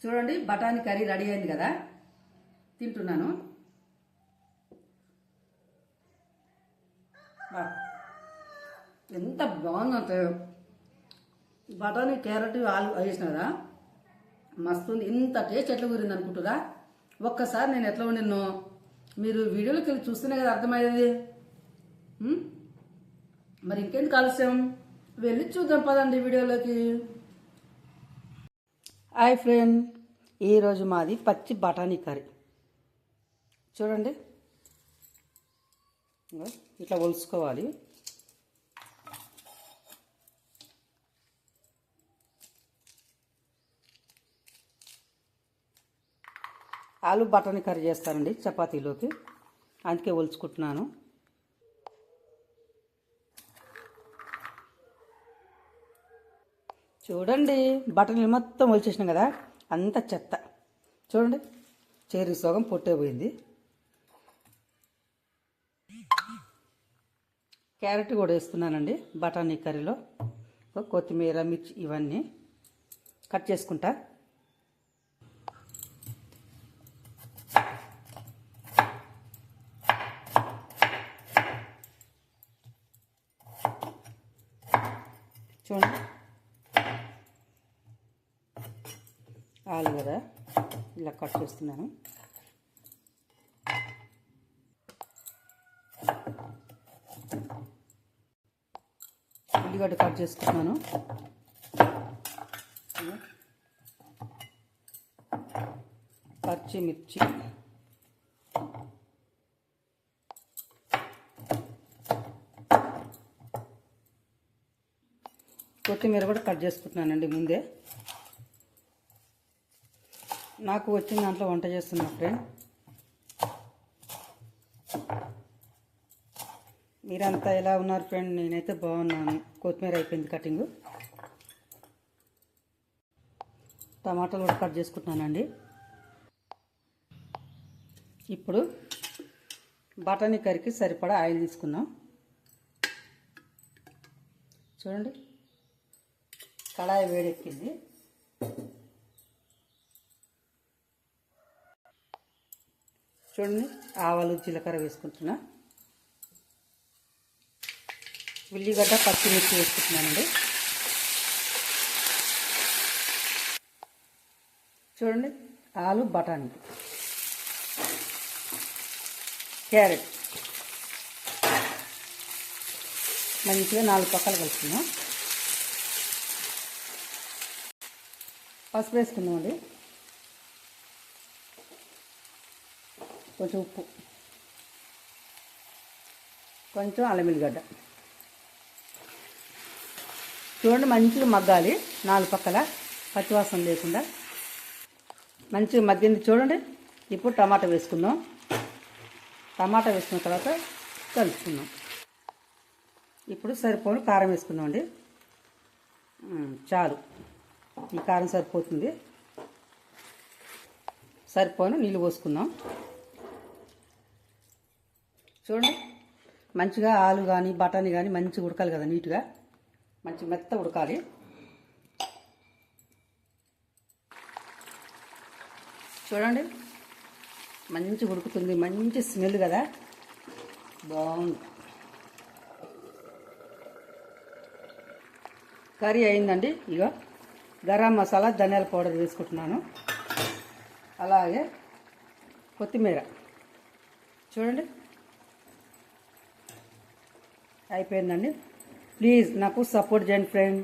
చూడండి బఠానీ curry ready అయింది కదా? తింటున్నాను. ఎంత బాగుందంటే బఠానీ క్యారెట్ ఆలు వేసిన కదా మస్తు ఉంది ఇంత టేస్ట్ ఎట్లా కూరింది అనుకుంటురా? ఒక్కసారి నేను ఎట్లా వండినో మీరు వీడియోలోకి వెళ్ళి చూస్తేనే కదా అర్థమయ్యేది. మరి ఇంకేంటి కాలుష్యం వెళ్ళి చూద్దాం పదండి వీడియోలోకి. హాయ్ ఫ్రెండ్ ఈరోజు మాది పచ్చి బఠానీ కర్రీ. చూడండి. ఇట్లా ఒలుసుకోవాలి. ఆలు బఠానీ కర్రీ చేస్తానండి చపాతీలోకి. అందుకే ఒలుచుకుంటున్నాను. చూడండి బట్టలు మొత్తం వచ్చేసినాం కదా అంత చెత్త. చూడండి చేరి సోగం పొట్టే పోయింది క్యారెట్ కూడా వేస్తున్నానండి బఠానీ కర్రీలో. కొత్తిమీర మిర్చి ఇవన్నీ కట్ చేసుకుంటా. చూడండి. ఆలు కదా? ఇలా కట్ చేస్తున్నాను. ఉల్లిగడ్డ కట్ చేసుకున్నాను పచ్చిమిర్చి. కొత్తిమీర కూడా కట్ చేసుకుంటున్నానండి ముందే. నాకు వచ్చిన దాంట్లో వంట చేస్తున్నా ఫ్రెండ్ మీరంతా ఎలా ఉన్నారు ఫ్రెండ్ నేనైతే బాగున్నాను. కొత్తిమీర అయిపోయింది కటింగ్. టమాటాలు కూడా కట్ చేసుకుంటున్నానండి. ఇప్పుడు బఠానీ కర్రీకి సరిపడా ఆయిల్ తీసుకుందాం. చూడండి. కడాయి వేడెక్కింది. చూడండి ఆవాలు జీలకర్ర వేసుకుంటున్నా. ఉల్లిగడ్డ పచ్చిమిర్చి వేసుకుంటున్నానండి. చూడండి ఆలు బఠానీ. క్యారెట్. మంచిగా నాలుగు పక్కలు కలుపుతున్నాం పసుపు వేసుకుందామండి. కొంచెం ఉప్పు. కొంచెం అల్లం వెల్లిగడ్డ చూడండి మంచిగా మగ్గాలి. నాలుగు పక్కల పచ్చివాసన లేకుండా. మంచిగా మగ్గింది చూడండి. ఇప్పుడు టమాటా వేసుకుందాం. టమాటా వేసుకున్న తర్వాత కలుపుకుందాం. ఇప్పుడు సరిపోను కారం వేసుకుందాం అండి చాలు. ఈ కారం సరిపోతుంది. సరిపోను నీళ్ళు పోసుకుందాం. చూడండి. మంచిగా ఆలు కానీ బఠానీ కానీ మంచిగా ఉడకాలి కదా నీట్గా. మంచి మెత్త ఉడకాలి. చూడండి. మంచి ఉడుకుతుంది. మంచి స్మెల్ కదా. బాగుంది. కర్రీ అయిందండి. ఇగో గరం మసాలా ధనియాల పౌడర్ వేసుకుంటున్నాను. అలాగే కొత్తిమీర. చూడండి. అయిపోయిందండి. ప్లీజ్ నాకు సపోర్ట్ చేయండి ఫ్రెండ్